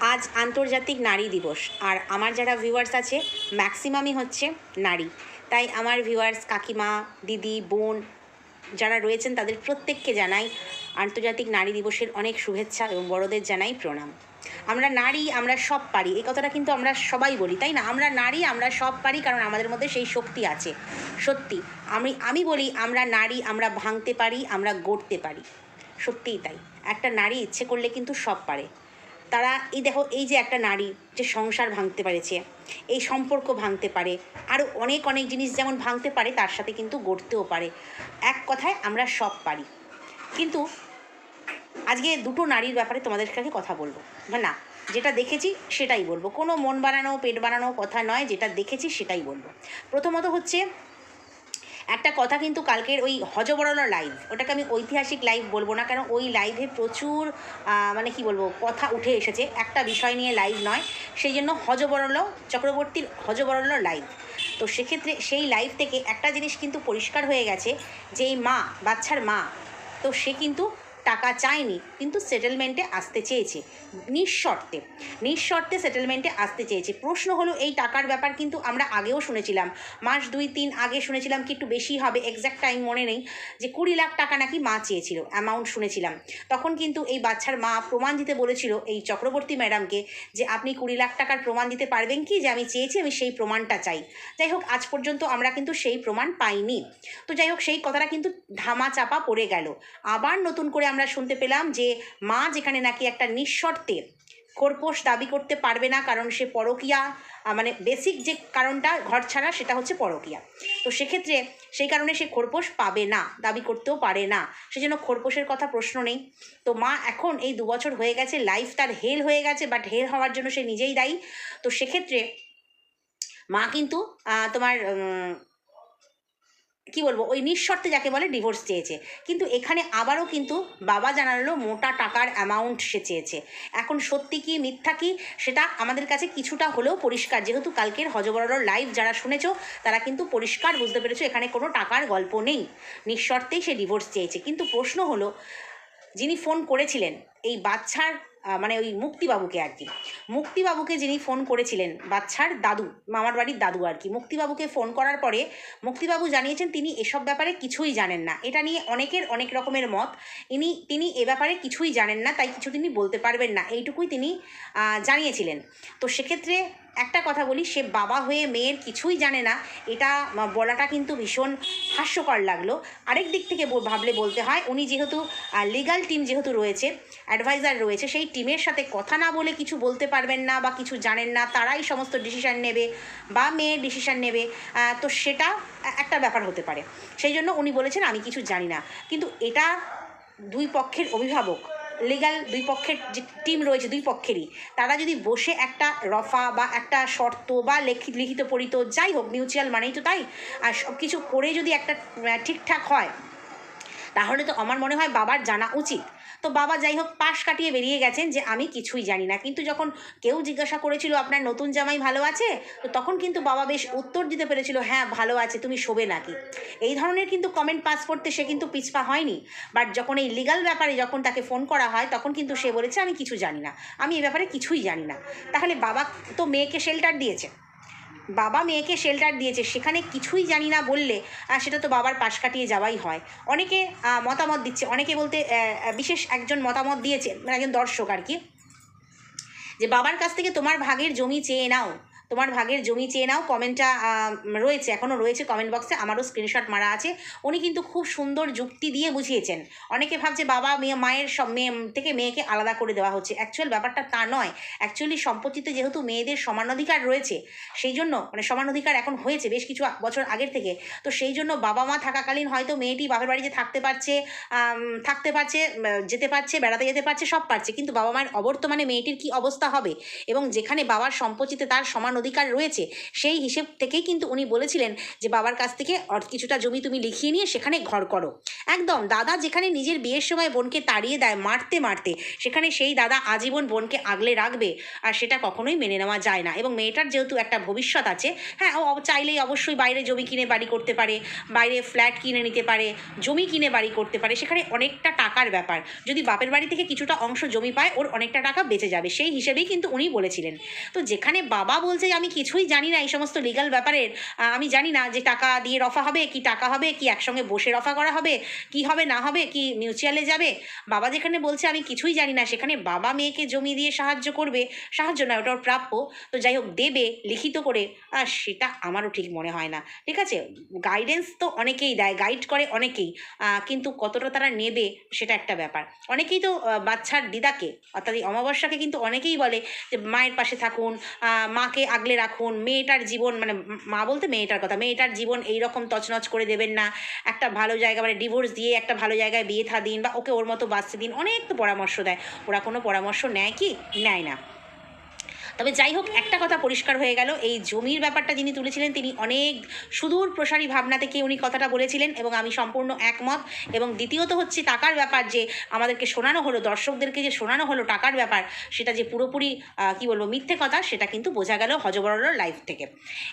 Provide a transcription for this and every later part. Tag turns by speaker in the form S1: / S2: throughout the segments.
S1: আজ আন্তর্জাতিক নারী দিবস। আর আমার যারা ভিউয়ার্স আছে ম্যাক্সিমামই হচ্ছে নারী। তাই আমার ভিউয়ার্স কাকিমা, দিদি, বোন যারা রয়েছেন, তাদের প্রত্যেককে জানাই আন্তর্জাতিক নারী দিবসের অনেক শুভেচ্ছা এবং বড়দের জানাই প্রণাম। আমরা নারী, আমরা সব পারি। এই কথাটা কিন্তু আমরা সবাই বলি, তাই না? আমরা নারী, আমরা সব পারি, কারণ আমাদের মধ্যে সেই শক্তি আছে। সত্যি, আমি আমি বলি, আমরা নারী, আমরা ভাঙতে পারি, আমরা গড়তে পারি। সত্যিই তাই। একটা নারী ইচ্ছে করলে কিন্তু সব পারে। তারা, এই দেখো, এই যে একটা নারী যে সংসার ভাঙতে পেরেছে, এই সম্পর্ক ভাঙতে পারে আরও অনেক অনেক জিনিস যেমন ভাঙতে পারে, তার সাথে কিন্তু গড়তেও পারে। এক কথায় আমরা সব পারি। কিন্তু আজকে দুটো নারীর ব্যাপারে তোমাদের কাছে কথা বলব। না, যেটা দেখেছি সেটাই বলব। কোনো মন বানানো, পেট বানানো কথা নয়, যেটা দেখেছি সেটাই বলব। প্রথমত হচ্ছে একটা কথা কিন্তু কালকের ওই হজবরণ লাইভ ওটাকে আমি ঐতিহাসিক লাইভ বলব না কারণ ওই লাইভে প্রচুর মানে কি বলব, কথা উঠে এসেছে, একটা বিষয় নিয়ে লাইভ নয়, সেই জন্য হজবরণ চক্রবর্তীর হজবরণ লাইভ তো সেক্ষেত্রে সেই লাইভ থেকে একটা জিনিস কিন্তু পরিষ্কার হয়ে গেছে যে এই মা, বাচ্চার মা, তো সে কিন্তু টাকা চায়নি, কিন্তু সেটেলমেন্টে আসতে চেয়েছে। নিঃশর্তে নিঃশর্তে সেটেলমেন্টে আসতে চেয়েছে। প্রশ্ন হলো, এই টাকার ব্যাপার কিন্তু আমরা আগেও শুনেছিলাম। মাস দুই, তিন আগে শুনেছিলাম কি একটু বেশি হবে এক্স্যাক্ট টাইম মনে নেই, যে কুড়ি লাখ টাকা নাকি মা চেয়েছিল অ্যামাউন্ট শুনেছিলাম। তখন কিন্তু এই বাচ্চার মা প্রমাণ দিতে বলেছিল, এই চক্রবর্তী ম্যাডামকে, যে আপনি কুড়ি লাখ টাকার প্রমাণ দিতে পারবেন কি, যে আমি চেয়েছি, আমি সেই প্রমাণটা চাই। যাই হোক, আজ পর্যন্ত আমরা কিন্তু সেই প্রমাণ পাইনি। তো যাই হোক, সেই কথাটা কিন্তু ধামা চাপা পড়ে গেল। আবার নতুন করে আমরা শুনতে পেলাম যে মা যেখানে নাকি একটা নিঃশর্তে খোরপোশ দাবি করতে পারবে না, কারণ সে পরকিয়া মানে বেসিক যে কারণটা ঘর ছাড়া সেটা হচ্ছে পরকিয়া। তো সেক্ষেত্রে সেই কারণে সে খোরপোশ পাবে না, দাবি করতেও পারে না। সেজন্য খোরপোশের কথা প্রশ্ন নেই। তো মা এখন এই দু বছর হয়ে গেছে লাইফ তার হেল হয়ে গেছে বাট হেল হওয়ার জন্য সে নিজেই দায়ী। তো সেক্ষেত্রে মা কিন্তু তোমার কি বলব, ওই নিঃশর্তে যাকে বলে ডিভোর্স চেয়েছে। কিন্তু এখানে আবারও কিন্তু বাবা জানালো মোটা টাকার অ্যামাউন্ট সে চেয়েছে। এখন সত্যি কি, মিথ্যা কি, সেটা আমাদের কাছে কিছুটা হলেও পরিষ্কার। যেহেতু কালকের হজবরল লাইভ যারা শুনেছ, তারা কিন্তু পরিষ্কার বুঝতে পেরেছ, এখানে কোনো টাকার গল্প নেই। নিঃশর্তেই সে ডিভোর্স চেয়েছে। কিন্তু প্রশ্ন হলো, যিনি ফোন করেছিলেন, এই বাচ্চার মানে ওই মুক্তিবাবুকে আর কি। মুক্তিবাবুকে যিনি ফোন করেছিলেন, বাচ্চার দাদু, মামার বাড়ির দাদু আর কি, মুক্তিবাবুকে ফোন করার পরে মুক্তিবাবু জানিয়েছেন তিনি এসব ব্যাপারে কিছুই জানেন না। এটা নিয়ে অনেকের অনেক রকমের মত। ইনি, তিনি এ ব্যাপারে কিছুই জানেন না, তাই কিছু তিনি বলতে পারবেন না। এইটুকুই তিনি জানিয়েছিলেন। তো সেক্ষেত্রে একটা কথা বলি, সে বাবা হয়ে মেয়ের কিছুই জানে না। এটা বলাটা কিন্তু ভীষণ হাস্যকর লাগল। আরেক দিক থেকে ভাবলে বলতে হয়, উনি যেহেতু লিগাল টিম যেহেতু রয়েছে অ্যাডভাইজার রয়েছে, সেই টিমের সাথে কথা না বলে কিছু বলতে পারবেন না বা কিছু জানেন না, তারাই সমস্ত ডিসিশান নেবে বা মেয়ের ডিসিশান নেবে তো সেটা একটা ব্যাপার হতে পারে। সেই জন্য উনি বলেছেন, আমি কিছু জানি না। কিন্তু এটা দুই পক্ষের অভিভাবক লিগাল দুই পক্ষের যে টিম রয়েছে দুই পক্ষেরই, তারা যদি বসে একটা রফা বা একটা শর্ত বা লিখিত লিখিত পরিত যাই হোক মিউচুয়াল মানেই তো তাই, আর সব কিছু করে যদি একটা ঠিকঠাক হয়, তাহলে তো আমার মনে হয় বাবার জানা উচিত। তো বাবা যাই হোক, পাশ কাটিয়ে বেরিয়ে গেছেন যে আমি কিছুই জানি না। কিন্তু যখন কেউ জিজ্ঞাসা করেছিল, আপনার নতুন জামাই ভালো আছে? তো তখন কিন্তু বাবা বেশ উত্তর দিতে পেরেছিল হ্যাঁ ভালো আছে, তুমি শোবে নাকি? এই ধরনের কিন্তু কমেন্ট পাস করতে সে কিন্তু পিছপা হয়নি। বাট যখন এই লিগাল ব্যাপারে যখন তাকে ফোন করা হয়, তখন কিন্তু সে বলেছে, আমি কিছু জানি না। আমি এ ব্যাপারে কিছুই জানি না। তাহলে বাবা তো মেয়েকে শেল্টার দিয়েছে। বাবা মেয়েকে শেল্টার দিয়েছে, সেখানে কিছুই জানি না বললে সেটা তো বাবার পাশ কাটিয়ে যাওয়াই হয়। অনেকে মতামত দিচ্ছে, অনেকে বলতে বিশেষ একজন মতামত দিয়েছে মানে একজন দর্শক আর কি, যে বাবার কাছ থেকে তোমার ভাগের জমি চেয়ে নাও। তোমার ভাগের জমি চেয়ে নাও কমেন্টটা রয়েছে এখনও রয়েছে কমেন্ট বক্সে আমারও স্ক্রিনশট মারা আছে। উনি কিন্তু খুব সুন্দর যুক্তি দিয়ে বুঝিয়েছেন। অনেকে ভাবছে বাবা, মেয়ে, মায়ের সব মেয়ে, থেকে মেয়েকে আলাদা করে দেওয়া হচ্ছে। অ্যাকচুয়াল ব্যাপারটা তা নয়। অ্যাকচুয়ালি সম্পত্তিতে যেহেতু মেয়েদের সমান অধিকার রয়েছে, সেই জন্য মানে সমান অধিকার এখন হয়েছে বেশ কিছু বছর আগের থেকে। তো সেই জন্য বাবা মা থাকাকালীন হয়তো মেয়েটি বাপের বাড়িতে থাকতে পারছে থাকতে পারছে যেতে পারছে, বেড়াতে যেতে পারছে, সব পারছে। কিন্তু বাবা মায়ের অবর্তমানে মেয়েটির কি অবস্থা হবে? এবং যেখানে বাবার সম্পত্তিতে তার সমান অধিকার রয়েছে, সেই হিসেব থেকেই কিন্তু উনি বলেছিলেন যে, বাবার কাছ থেকে কিছুটা জমি তুমি লিখিয়ে নিয়ে সেখানে ঘর করো। একদম, দাদা যেখানে নিজের বিয়ের সময় বোনকে তাড়িয়ে দেয় মারতে মারতে, সেখানে সেই দাদা আজীবন বোনকে আগলে রাখবে আর সেটা কখনোই মেনে নেওয়া যায় না। এবং মেয়েটার যেহেতু একটা ভবিষ্যৎ আছে হ্যাঁ ও চাইলেই অবশ্যই বাইরে জমি কিনে বাড়ি করতে পারে, বাইরে ফ্ল্যাট কিনে নিতে পারে, জমি কিনে বাড়ি করতে পারে, সেখানে অনেকটা টাকার ব্যাপার। যদি বাপের বাড়ি থেকে কিছুটা অংশ জমি পায়, ওর অনেকটা টাকা বেঁচে যাবে, সেই হিসেবেই কিন্তু উনি বলেছিলেন। তো যেখানে বাবা বলছে যে আমি কিছুই জানি না এই সমস্ত লিগাল ব্যাপারের। আমি জানি না যে টাকা দিয়ে রফা হবে, কি টাকা হবে, কি একসঙ্গে বসে রফা করা হবে, কি হবে, না হবে, কি মিউচুয়ালে যাবে। বাবা যেখানে বলছে, আমি কিছুই জানি না, সেখানে বাবা মেয়েকে জমি দিয়ে সাহায্য করবে। সাহায্য না ওটা ওর প্রাপ্য। তো যাই হোক, দেবে, লিখিত করে, আর সেটা আমারও ঠিক মনে হয় না। ঠিক আছে? গাইডেন্স তো অনেকেই দেয় গাইড করে অনেকেই। কিন্তু কতটা তারা নেবে, সেটা একটা ব্যাপার। অনেকেই তো বাচ্চার দিদাকে, অর্থাৎ অমাবস্যাকে কিন্তু অনেকেই বলে যে, মায়ের পাশে থাকুন মাকে আগলে রাখুন। মেয়েটার জীবন মানে মা বলতে মেয়েটার কথা, মেয়েটার জীবন এইরকম তছনছ করে দেবেন না। একটা ভালো জায়গা মানে ডিভোর্স দিয়ে একটা ভালো জায়গায় বিয়ে থা দিন বা ওকে ওর মতো বাঁচতে দিন, অনেক তো পরামর্শ দেয়। ওরা কোনো পরামর্শ নেয় কি? নেয় না। তবে যাই হোক, একটা কথা পরিষ্কার হয়ে গেল। এই জমির ব্যাপারটা যিনি তুলেছিলেন, তিনি অনেক সুদূর প্রসারী ভাবনা থেকে উনি কথাটা বলেছিলেন এবং আমি সম্পূর্ণ একমত। এবং দ্বিতীয়ত হচ্ছে টাকার ব্যাপার যে, আমাদেরকে শোনানো হলো, দর্শকদেরকে যে শোনানো হলো টাকার ব্যাপার, সেটা যে পুরোপুরি কি বলব, মিথ্যে কথা, সেটা কিন্তু বোঝা গেল হজবরলোর লাইফ থেকে।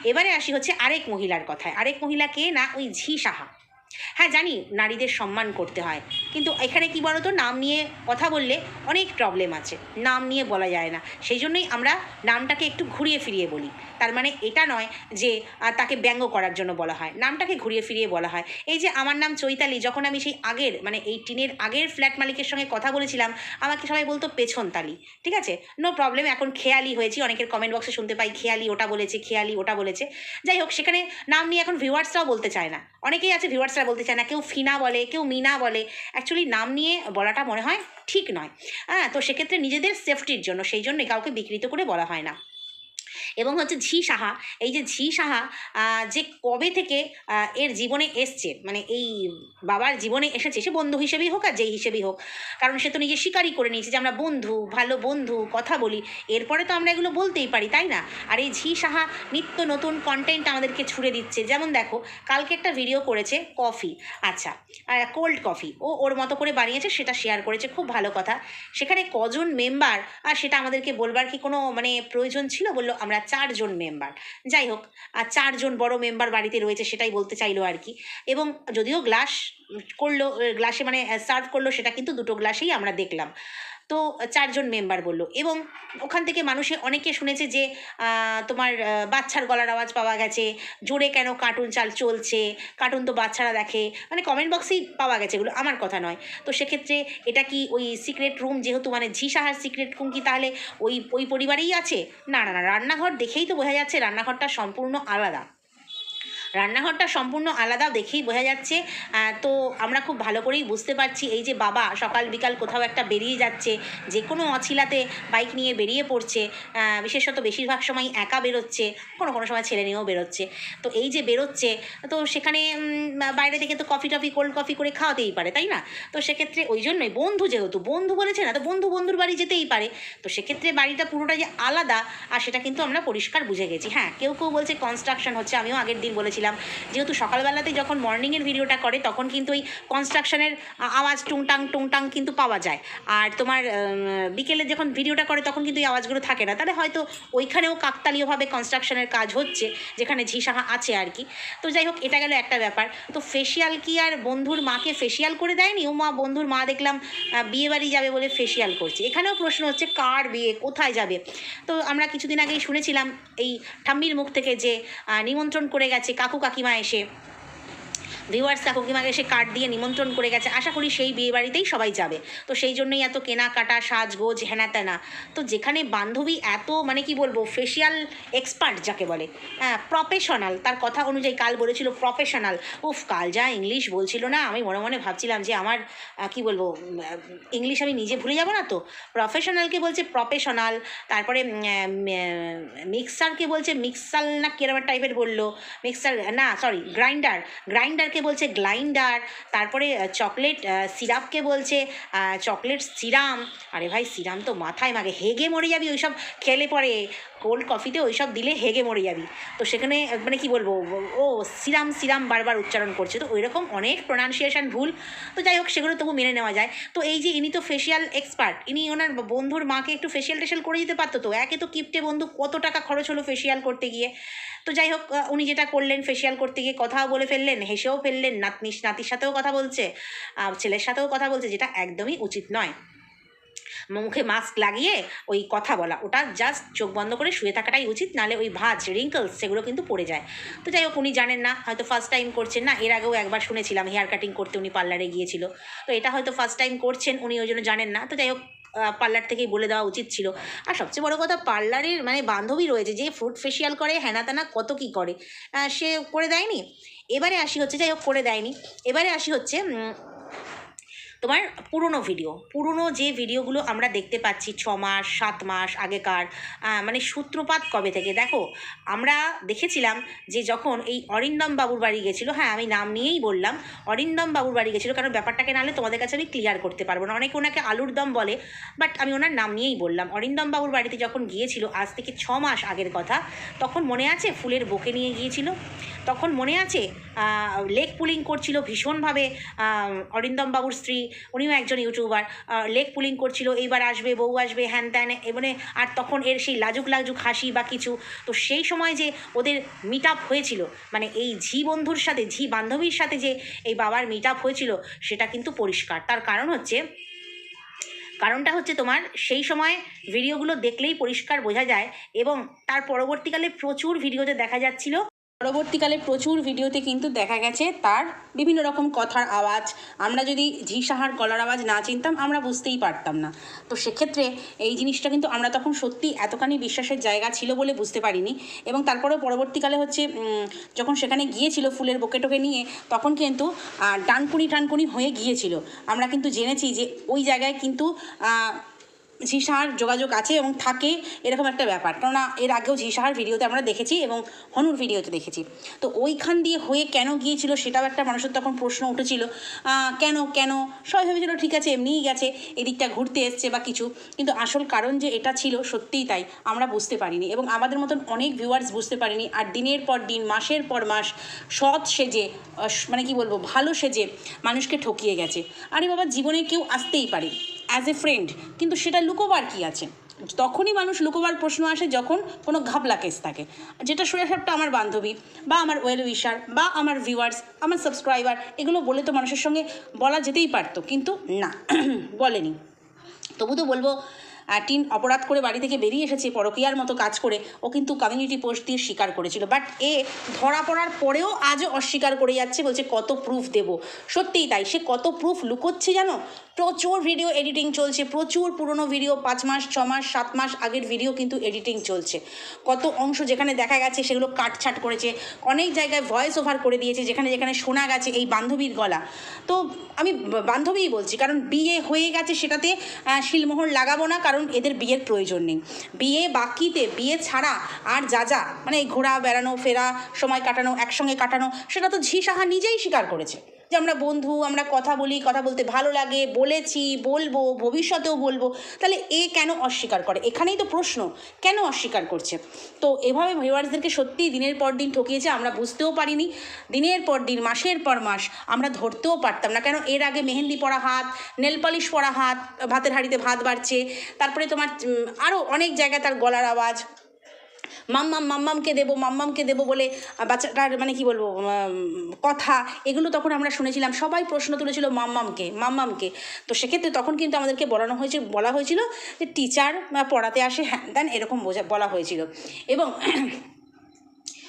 S1: এবারে আসি হচ্ছে আরেক মহিলার কথায়। আরেক মহিলা কে না? ওই ঝি সাহা। হ্যাঁ জানি নারীদের সম্মান করতে হয়। কিন্তু এখানে কি বলতো? নাম নিয়ে কথা বললে অনেক প্রবলেম আছে। নাম নিয়ে বলা যায় না। সেই জন্যই আমরা নামটাকে একটু ঘুরিয়ে ফিরিয়ে বলি। তার মানে এটা নয় যে তাকে ব্যঙ্গ করার জন্য বলা হয়। নামটাকে ঘুরিয়ে ফিরিয়ে বলা হয়। এই যে আমার নাম চৈতালি, যখন আমি সেই আগের মানে এই টিনের আগের ফ্ল্যাট মালিকের সঙ্গে কথা বলেছিলাম, আমাকে সবাই বলতো পেছন তালি ঠিক আছে? নো প্রবলেম এখন খেয়ালি হয়েছি। অনেকের কমেন্ট বক্সে শুনতে পাই, খেয়ালি ওটা বলেছে, খেয়ালি ওটা বলেছে। যাই হোক, সেখানে নাম নিয়ে এখন ভিউয়ার্সরাও বলতে চায় না। অনেকেই আছে ভিউয়ার্সরা বলতে চায় না, কেউ ফিনা বলে, কেউ মিনা বলে। অ্যাকচুয়ালি নাম নিয়ে বলাটা মনে হয় ঠিক নয়। হ্যাঁ তো সেক্ষেত্রে নিজেদের সেফটির জন্য, সেই জন্যই কাউকে বিকৃত করে বলা হয় না। এবং হচ্ছে ঝি সাহা, এই যে ঝি সাহা যে কবে থেকে এর জীবনে এসছে মানে এই বাবার জীবনে এসেছে, সে বন্ধু হিসেবেই হোক আর যেই হিসেবেই হোক, কারণ সে তো নিজে স্বীকারই করে নিয়েছে যে আমরা বন্ধু, ভালো বন্ধু, কথা বলি, এরপরে তো আমরা এগুলো বলতেই পারি, তাই না? আর এই ঝি সাহা নিত্য নতুন কন্টেন্ট আমাদেরকে ছুড়ে দিচ্ছে, যেমন দেখো, কালকে একটা ভিডিও করেছে কফি আচ্ছা কোল্ড কফি ও ওর মতো করে বানিয়েছে, সেটা শেয়ার করেছে, খুব ভালো কথা, সেখানে কজন মেম্বার আর সেটা আমাদেরকে বলবার কি কোনো মানে প্রয়োজন ছিল? বলল, আমরা চারজন মেম্বার যাই হোক, আর চারজন বড় মেম্বার বাড়িতে রয়েছে সেটাই বলতে চাইলো আর কি। এবং যদিও গ্লাস করল গ্লাসে মানে সার্ভ করল, সেটা কিন্তু দুটো গ্লাসেই আমরা দেখলাম। তো চারজন মেম্বার বলল। এবং ওখান থেকে মানুষে অনেকে শুনেছে যে তোমার বাচ্চার গলার আওয়াজ পাওয়া গেছে। জোরে কেন কার্টুন চাল চলছে? কার্টুন তো বাচ্চারা দেখে। মানে কমেন্ট বক্সেই পাওয়া গেছে এগুলো, আমার কথা নয়। তো সেক্ষেত্রে এটা কি ওই সিক্রেট রুম যেহেতু মানে ঝি সাহার সিক্রেট রুম কি তাহলে ওই ওই পরিবারেই আছে? না না না, রান্নাঘর দেখেই তো বোঝা যাচ্ছে রান্নাঘরটা সম্পূর্ণ আলাদা। রান্নাঘরটা সম্পূর্ণ আলাদা দেখেই বোঝা যাচ্ছে। তো আমরা খুব ভালো করেই বুঝতে পারছি এই যে বাবা সকাল বিকাল কোথাও একটা বেরিয়ে যাচ্ছে, যে কোনো অছিলাতে বাইক নিয়ে বেরিয়ে পড়ছে বিশেষত বেশিরভাগ সময় একা বেরোচ্ছে, কোনো কোনো সময় ছেলে নিয়েও বেরোচ্ছে। তো এই যে বেরোচ্ছে, তো সেখানে বাইরে থেকে তো কফি টফি কোল্ড কফি করে খাওয়াতেই পারে, তাই না? তো সেক্ষেত্রে ওই জন্যই, বন্ধু যেহেতু, বন্ধু বলেছে না, তো বন্ধু বন্ধুর বাড়ি যেতেই পারে। তো সেক্ষেত্রে বাড়িটা পুরোটা যে আলাদা, আর সেটা কিন্তু আমরা পরিষ্কার বুঝে গেছি। হ্যাঁ কেউ কেউ বলছে কনস্ট্রাকশন হচ্ছে, আমিও আগের দিন বলেছিলাম যেহেতু সকালবেলাতে যখন মর্নিংয়ের ভিডিওটা করে, তখন কিন্তু ওই কনস্ট্রাকশনের আওয়াজ টুংটাং টুংটাং কিন্তু পাওয়া যায়। আর তোমার বিকেলে যখন ভিডিওটা করে, তখন কিন্তু এই আওয়াজগুলো থাকে না। তাহলে হয়তো ওইখানেও কাকতালীয়ভাবে কনস্ট্রাকশনের কাজ হচ্ছে, যেখানে ঝিসাহা আছে আর কি। তো যাই হোক, এটা গেল একটা ব্যাপার। তো ফেসিয়াল কি আর বন্ধুর মাকে ফেসিয়াল করে দেয়নি? ও মা, বন্ধুর মা দেখলাম বিয়েবাড়ি যাবে বলে ফেসিয়াল করছে। এখানেও প্রশ্ন হচ্ছে, কার বিয়ে, কোথায় যাবে? তো আমরা কিছুদিন আগেই শুনেছিলাম, এই ঠাম্মির মুখ থেকে যে নিমন্ত্রণ করে গেছে কাকু কাকিমা এসে। ভিউয়ার্স কাকুকিমাকে সে কার্ড দিয়ে নিমন্ত্রণ করে গেছে। আশা করি সেই বিয়ে বাড়িতেই সবাই যাবে। তো সেই জন্যই এত কেনাকাটা, সাজগোজ হেনা তেনা তো যেখানে বান্ধবী এত মানে কি বলব ফেসিয়াল এক্সপার্ট যাকে বলে হ্যাঁ প্রফেশনাল তার কথা অনুযায়ী কাল বলেছিল প্রফেশনাল উফ, কাল যা ইংলিশ বলছিল না, আমি মনে মনে ভাবছিলাম যে আমার কি বলব ইংলিশ আমি নিজে ভুলে যাব না তো? প্রফেশনালকে বলছে প্রফেশনাল তারপরে মিক্সারকে বলছে মিক্সাল না, কিরম টাইপের বলল? মিক্সার না সরি গ্রাইন্ডার গ্রাইন্ডারকে গ্রাইন্ডারকে বলছে গ্লাইন্ডার, তারপরে চকলেট সিরাপকে বলছে চকলেট সিরাম। আরে ভাই, সিরাম তো মাথায় মাগে, হেগে মরে যাবি ওইসব খেলে পরে। কোল্ড কফিতে ওইসব দিলে হেগে মরে যাবি। তো সেখানে মানে কি বলব, ও সিরাম সিরাম বারবার উচ্চারণ করছে। তো ওই রকম অনেক প্রোনাউন্সিয়েশন ভুল। তো যাই হোক, সেগুলো তবু মেনে নেওয়া যায়। তো এই যে ইনি তো ফেসিয়াল এক্সপার্ট ইনি ওনার বন্ধুর মাকে একটু ফেসিয়াল টেশিয়াল করে দিতে পারতো তো? একে তো কিপটে বন্ধু, কত টাকা খরচ হলো ফেসিয়াল করতে গিয়ে? তো যাই হোক উনি যেটা করলেন ফেসিয়াল করতে গিয়ে কথাও বলে ফেললেন হেসেও ফেললেন নাতনি নাতির সাথেও কথা বলছে আহ, ছেলের সাথেও কথা বলছে যেটা একদমই উচিত নয়। মুখে মাস্ক লাগিয়ে ওই কথা বলা ওটা জাস্ট চোখ বন্ধ করে শুয়ে থাকাটাই উচিত নালে ওই ভাজ রিঙ্কলস সেগুলো কিন্তু পড়ে যায়। তো যাই হোক উনি জানেন না হয়তো ফার্স্ট টাইম করছেন না এর আগেও একবার শুনেছিলাম হেয়ার কাটিং করতে উনি পার্লারে গিয়েছিল। তো এটা হয়তো ফার্স্ট টাইম করছেন উনি ওই জন্য জানেন না। তো যাই হোক পার্লার থেকেই বলে দেওয়া উচিত ছিল। আর সবচেয়ে বড় কথা, পার্লারের মানে বান্ধবী রয়েছে, যে ফ্রুট ফেসিয়াল করে হ্যানাতানা কত কি করে সে করে দেয়নি। এবারে আসি হচ্ছে, যাই হোক, করে দেয়নি। এবারে আসি হচ্ছে তোমার পুরনো ভিডিও পুরনো যে ভিডিওগুলো আমরা দেখতে পাচ্ছি ছ মাস, সাত মাস আগেকার মানে সূত্রপাত কবে থেকে? দেখো, আমরা দেখেছিলাম যে যখন এই অরিন্দম বাবুর বাড়ি গেছিল হ্যাঁ আমি নাম নিয়েই বললাম, অরিন্দম বাবুর বাড়ি গেছিল, কারণ ব্যাপারটাকে নাহলে তোমাদের কাছে আমি ক্লিয়ার করতে পারব না। অনেকে ওনাকে আলুর দম বলে বাট আমি ওনার নাম নিয়েই বললাম। অরিন্দম বাবুর বাড়িতে যখন গিয়েছিল, আজ থেকে ছ মাস আগের কথা, তখন মনে আছে ফুলের বুকে নিয়ে গিয়েছিল? তখন মনে আছে লেগ পুলিং করছিল ভীষণভাবে অরিন্দম বাবুর স্ত্রী উনিও একজন ইউটিউবার। লেগ পুলিং করছিল, এইবার আসবে, বউ আসবে, হ্যান ত্যান, এবারে আর তখন এর সেই লাজুক লাজুক হাসি বা কিছু। তো সেই সময় যে ওদের মিট আপ হয়েছিল মানে এই ঝি বন্ধুর সাথে, ঝি বান্ধবীর সাথে যে এই বাবার মিট আপ হয়েছিল, সেটা কিন্তু পরিষ্কার। তার কারণ হচ্ছে, কারণটা হচ্ছে তোমার সেই সময় ভিডিওগুলো দেখলেই পরিষ্কার বোঝা যায় এবং তার পরবর্তীকালে প্রচুর ভিডিওতে দেখা যাচ্ছিল। পরবর্তীকালে প্রচুর ভিডিওতে কিন্তু দেখা গেছে তার বিভিন্ন রকম কথার আওয়াজ। আমরা যদি ঝি সাহার গলার আওয়াজ না চিনতাম, আমরা বুঝতেই পারতাম না। তো সেক্ষেত্রে এই জিনিসটা কিন্তু আমরা তখন সত্যি এতখানি বিশ্বাসের জায়গা ছিল বলে বুঝতে পারিনি এবং তারপরেও পরবর্তীকালে হচ্ছে যখন সেখানে গিয়েছিল ফুলের বোকে টোকে নিয়ে, তখন কিন্তু টানকুনি টানকুনি হয়ে গিয়েছিল। আমরা কিন্তু জেনেছি যে ওই জায়গায় কিন্তু ঝিসাহার যোগাযোগ আছে এবং থাকে, এরকম একটা ব্যাপার। কেননা এর আগেও ঝিসাহার ভিডিওতে আমরা দেখেছি এবং হনুর ভিডিওতে দেখেছি। তো ওইখান দিয়ে হয়ে কেন গিয়েছিল সেটাও একটা মানুষের তখন প্রশ্ন উঠেছিল। কেন কেন? সবাই ভেবেছিল, ঠিক আছে, এমনিই গেছে, এদিকটা ঘুরতে এসছে বা কিছু। কিন্তু আসল কারণ যে এটা ছিল সত্যিই তাই, আমরা বুঝতে পারিনি এবং আমাদের মতন অনেক ভিউয়ার্স বুঝতে পারিনি। আর দিনের পর দিন, মাসের পর মাস, সৎ সেজে মানে কি বলব, ভালো সেজে মানুষকে ঠকিয়ে গেছে। আরে বাবা, জীবনে কেউ আসতেই পারে অ্যাজ এ ফ্রেন্ড কিন্তু সেটা লুকোবার কি আছে? তখনই মানুষ লুকোবার প্রশ্ন আসে যখন কোনো ঘাবলা কেস থাকে। যেটা সুরেশাপটা আমার বান্ধবী, বা আমার ওয়েল উইশার বা আমার ভিউয়ার্স আমার সাবস্ক্রাইবার এগুলো বলে তো মানুষের সঙ্গে বলা যেতেই পারতো, কিন্তু না, বলেনি। তবু তো বলব টিন অপরাধ করে বাড়ি থেকে বেরিয়ে এসেছে পরকীয়ার মতো কাজ করে। ও কিন্তু কমিউনিটি পোস্ট দিয়ে স্বীকার করেছিল। বাট এ ধরা পড়ার পরেও আজও অস্বীকার করে যাচ্ছে, বলছে কত প্রুফ দেব। সত্যিই তাই, সে কত প্রুফ লুকোচ্ছে জানো? প্রচুর ভিডিও এডিটিং চলছে, প্রচুর পুরনো ভিডিও পাঁচ মাস, ছ মাস, সাত মাস আগের ভিডিও কিন্তু এডিটিং চলছে। কত অংশ যেখানে দেখা গেছে সেগুলো কাটছাট করেছে, অনেক জায়গায় ভয়েস ওভার করে দিয়েছে, যেখানে যেখানে শোনা গেছে এই বান্ধবীর গলা। তো আমি বান্ধবীই বলছি, কারণ বিয়ে হয়ে গেছে সেটাতে শিলমোহর লাগাবো না, কারণ এদের বিয়ের প্রয়োজন নেই। বিয়ে বাকিতে, বিয়ে ছাড়া আর যা যা মানে এই ঘোরা বেড়ানো, ফেরা, সময় কাটানো, একসঙ্গে কাটানো, সেটা তো ঝি সাহা নিজেই স্বীকার করেছে। যে আমরা বন্ধু, আমরা কথা বলি, কথা বলতে ভালো লাগে, বলেছি, বলব, ভবিষ্যতেও বলব, তাহলে এ কেন অস্বীকার করে? এখানেই তো প্রশ্ন, কেন অস্বীকার করছে? তো এভাবে ভিউয়ার্সদেরকে সত্যিই দিনের পর দিন ঠকিয়েছে, আমরা বুঝতেও পারিনি। দিনের পর দিন, মাসের পর মাস, আমরা ধরতেও পারতাম না। কেন এর আগে মেহেন্দি পরা হাত, নেল পলিশ পরা হাত, ভাতের হাঁড়িতে ভাত বাড়ছে তারপরে তোমার আরও অনেক জায়গায় তার গলার আওয়াজ। মাম্মাম মাম্মামকে দেবো মাম্মামকে দেবো বলে বাচ্চাটার মানে কি বলব কথা, এগুলো তখন আমরা শুনেছিলাম। সবাই প্রশ্ন তুলেছিল মাম্মামকে মাম্মামকে তো সেক্ষেত্রে তখন কিন্তু আমাদেরকে বলানো হয়েছে, বলা হয়েছিল যে, টিচার পড়াতে আসে, হ্যান দেন এরকম বোঝা, বলা হয়েছিল। এবং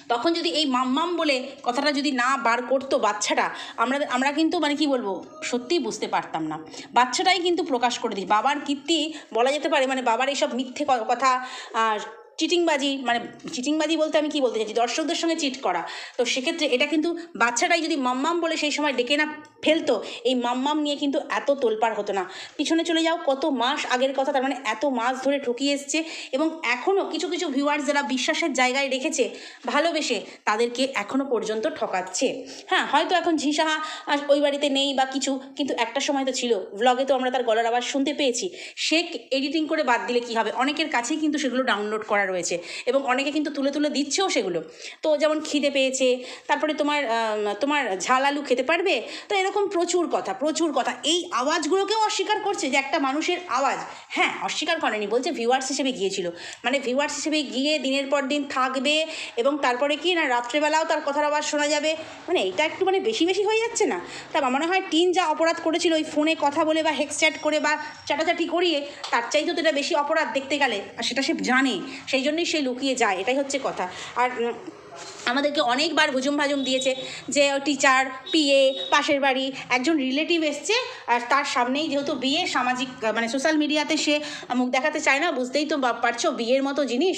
S1: তখন যদি এই মাম্মাম বলে কথাটা যদি না বার করতো বাচ্চাটা, আমরা আমরা কিন্তু মানে কি বলব, সত্যিই বুঝতে পারতাম না। বাচ্চাটাই কিন্তু প্রকাশ করে দিই বাবার কীর্তি বলা যেতে পারে মানে বাবার এইসব মিথ্যে কথা চিটিংবাজি মানে চিটিংবাজি বলতে আমি কি বলতে চাইছি? দর্শকদের সঙ্গে চিট করা। তো সেক্ষেত্রে এটা কিন্তু বাচ্চাটাই যদি মাম্মাম বলে সেই সময় ডেকে না ফেলতো, এই মাম্মাম নিয়ে কিন্তু এত তোলপাড় হতো না। পিছনে চলে যাও, কত মাস আগের কথা, তার মানে এত মাস ধরে ঠকিয়ে এসছে এবং এখনও কিছু কিছু ভিউয়ার্স যারা বিশ্বাসের জায়গায় রেখেছে, ভালোবেসে তাদেরকে এখনও পর্যন্ত ঠকাচ্ছে। হ্যাঁ হয়তো এখন ঝিসাহা ওই বাড়িতে নেই বা কিছু, কিন্তু একটা সময় তো ছিল। ভ্লগে তো আমরা তার গলার আওয়াজ শুনতে পেয়েছি। সে এডিটিং করে বাদ দিলে কি হবে? অনেকের কাছেই কিন্তু সেগুলো ডাউনলোড করা রয়েছে এবং অনেকে কিন্তু তুলে তুলে দিচ্ছেও সেগুলো। তো যেমন খিদে পেয়েছে, তারপরে তোমার তোমার ঝাল আলু খেতে পারবে, তো এরকম প্রচুর কথা প্রচুর কথা। এই আওয়াজগুলোকেও অস্বীকার করছে যে একটা মানুষের আওয়াজ। হ্যাঁ অস্বীকার করেনি, বলছে ভিউয়ার্স হিসেবে গিয়েছিল। মানে ভিউয়ার্স হিসেবে গিয়ে দিনের পর দিন থাকবে এবং তারপরে কি না, রাত্রেবেলাও তার কথার আওয়াজ শোনা যাবে। মানে এটা একটু মানে বেশি বেশি হয়ে যাচ্ছে না। তা মনে হয় টিন যা অপরাধ করেছিল ওই ফোনে কথা বলে বা হেক্স চ্যাট করে বা চাটাচাটি করিয়ে, তার চাইতেও তো এটা বেশি অপরাধ দেখতে গেলে। আর সেটা সে জানে সেই জন্যই সে লুকিয়ে যায় এটাই হচ্ছে কথা। আর আমাদেরকে অনেকবার হুজুম ভাজুম দিয়েছে যে টিচার পিএ পাশের বাড়ি। একজন রিলেটিভ এসছে আর তার সামনেই যেহেতু বিয়ে, সামাজিক মানে সোশ্যাল মিডিয়াতে সে মুখ দেখাতে চায় না, বুঝতেই তো পারছ, বিয়ের মতো জিনিস।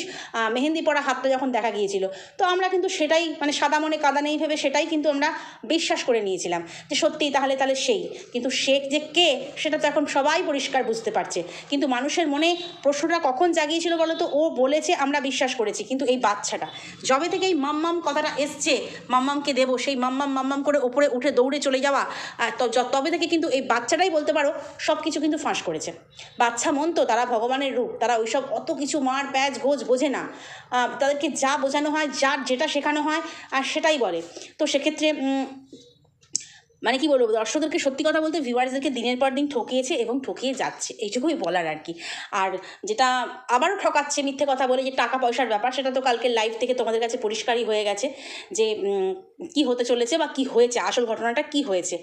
S1: মেহেন্দি পরা হাতটা যখন দেখা গিয়েছিল। তো আমরা কিন্তু সেটাই মানে সাদা মনে কাদা নেই ভেবে সেটাই কিন্তু আমরা বিশ্বাস করে নিয়েছিলাম যে সত্যিই তাহলে তাহলে সেই। কিন্তু সে যে কে, সেটা তো এখন সবাই পরিষ্কার বুঝতে পারছে। কিন্তু মানুষের মনে প্রশ্নটা কখন জাগিয়েছিল বলো তো? ও বলেছে, আমরা বিশ্বাস করেছি। কিন্তু এই বাচ্চাটা, যবে থেকে এই মাম্মাম কথাটা এসছে, মাম্মামকে দেবো, সেই মাম্মাম মাম্মাম করে ওপরে উঠে দৌড়ে চলে যাওয়া। তবে থেকে কিন্তু এই বাচ্চাটাই বলতে পারো সব কিছু কিন্তু ফাঁস করেছে। বাচ্চা মন তো, তারা ভগবানের রূপ, তারা ওইসব অত কিছু মার, প্যাচ গোজ বোঝে না। তাদেরকে যা বোঝানো হয়, যার যেটা শেখানো হয়, আর সেটাই বলে। তো সেক্ষেত্রে মানে কি বলব, দর্শকদেরকে সত্যি কথা বলতে ভিউয়ার্সদেরকে দিনের পর দিন ঠকিয়েছে এবং ঠকিয়ে যাচ্ছে, এইটুকুই বলার আর কি। আর যেটা আবারও ঠকাচ্ছে মিথ্যে কথা বলে যে টাকা পয়সার ব্যাপার, সেটা তো কালকে লাইভ থেকে তোমাদের কাছে পরিষ্কারই হয়ে গেছে যে কি হতে চলেছে বা কি হয়েছে, আসল ঘটনাটা কি হয়েছে।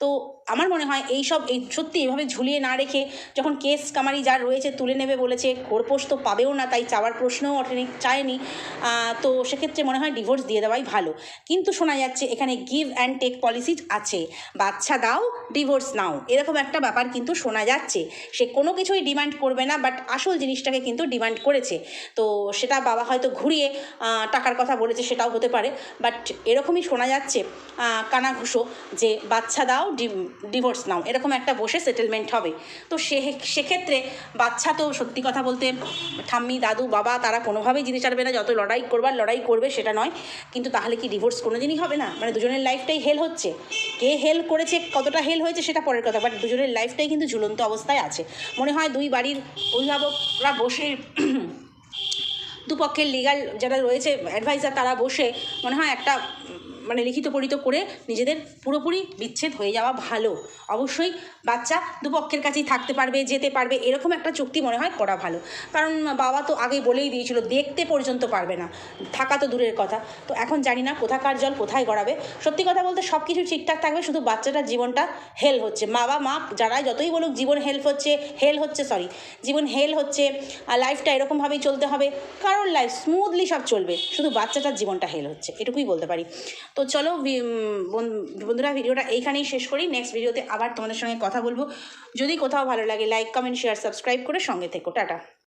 S1: তো আমার মনে হয় এই সব, এই সত্যি এভাবে ঝুলিয়ে না রেখে যখন কেস কামারি যার রয়েছে তুলে নেবে বলেছে, খোরপোশ তো পাবেও না, তাই চাওয়ার প্রশ্নও ওঠেনি, চায়নি তো সেক্ষেত্রে মনে হয় ডিভোর্স দিয়ে দেওয়াই ভালো। কিন্তু শোনা যাচ্ছে এখানে গিভ অ্যান্ড টেক পলিসি আছে, বাচ্চা দাও ডিভোর্স নাও, এরকম একটা ব্যাপার কিন্তু শোনা যাচ্ছে। সে কোনো কিছুই ডিমান্ড করবে না বাট আসল জিনিসটাকে কিন্তু ডিমান্ড করেছে। তো সেটা বাবা হয়তো ঘুরিয়ে টাকার কথা বলেছে সেটাও হতে পারে বাট এরকমই শোনা যাচ্ছে কানাঘুষো যে বাচ্চা দাও ডিভোর্স নাও, এরকম একটা বসে সেটেলমেন্ট হবে। তো সে, সেক্ষেত্রে বাচ্চা তো সত্যি কথা বলতে, ঠাম্মি, দাদু, বাবা, তারা কোনোভাবেই জিতে চাড়বে না, যত লড়াই করবার লড়াই করবে সেটা নয়, কিন্তু তাহলে কি ডিভোর্স কোনো দিনই হবে না? মানে দুজনের লাইফটাই হেল হচ্ছে। কে হেল করেছে, কতটা হেল হয়েছে সেটা পরের কথা বাট দুজনের লাইফটাই কিন্তু ঝুলন্ত অবস্থায় আছে। মনে হয় দুই বাড়ির অভিভাবকরা বসে, দুপক্ষের লিগাল যারা রয়েছে অ্যাডভাইজার তারা বসে, মনে হয় একটা মানে লিখিত পরিত করে নিজেদের পুরোপুরি বিচ্ছেদ হয়ে যাওয়া ভালো। অবশ্যই বাচ্চা দুপক্ষের কাছেই থাকতে পারবে, যেতে পারবে, এরকম একটা চুক্তি মনে হয় করা ভালো। কারণ বাবা তো আগেই বলেই দিয়েছিল, দেখতে পর্যন্ত পারবে না। থাকা তো দূরের কথা। তো এখন জানি না কোথাকার জল কোথায় গড়াবে। সত্যি কথা বলতে সব কিছু ঠিকঠাক থাকবে, শুধু বাচ্চাটার জীবনটা হেল হচ্ছে। বাবা মা যারা যতই বলুক, জীবন হেল্প হচ্ছে হেল হচ্ছে সরি জীবন হেল হচ্ছে, আর লাইফটা এরকমভাবেই চলতে হবে। কারোর লাইফ স্মুথলি সব চলবে, শুধু বাচ্চাটার জীবনটা হেল হচ্ছে, এটুকুই বলতে পারি। তো চলো ভি- বন্ধুরা, ভিডিওটা এইখানেই শেষ করি। নেক্সট ভিডিওতে আবার তোমাদের সঙ্গে কথা বলব। যদি কোথাও ভালো লাগে লাইক কমেন্ট শেয়ার সাবস্ক্রাইব করে সঙ্গে থেকো। টাটা।